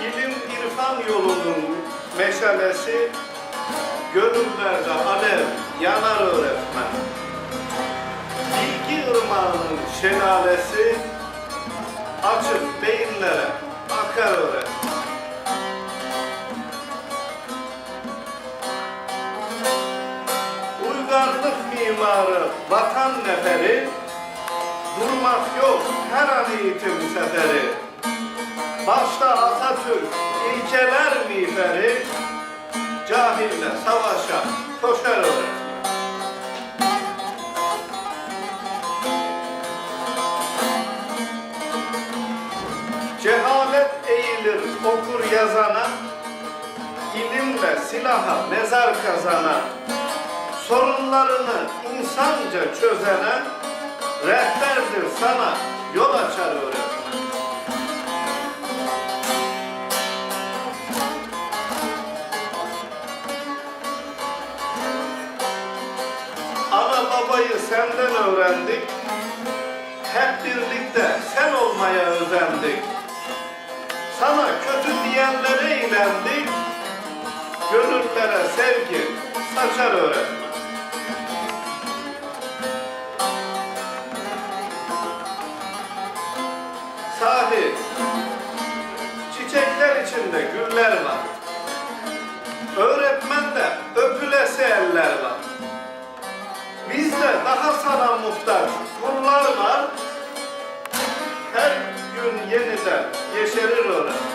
iman yolunun meşalesi, gönüllerde alev yanar öğretmen. Bilgi ırmağının şelalesi, açık beyinlere akar öğretmen. Uygarlık mimarı, vatan neferi, durmak yok her an eğitim seferi. Başta Atatürk, ilkeler miferi, cahille savaşa koşar öğretmen. Cehalet eğilir okur yazana, ilimle silaha mezar kazana, sorunlarını insanca çözene, rehberdir sana yol açar öğretmen. Ana babayı senden öğrendik, hep birlikte sen olmaya özendik. Sana kötü diyenlere eğlendik, gönüllere sevgi saçar öğretmen. Sahi, çiçekler içinde güller var. Öğretmende sana muhtaç. Bunlarla her gün yeniden yeşerir öğrenci.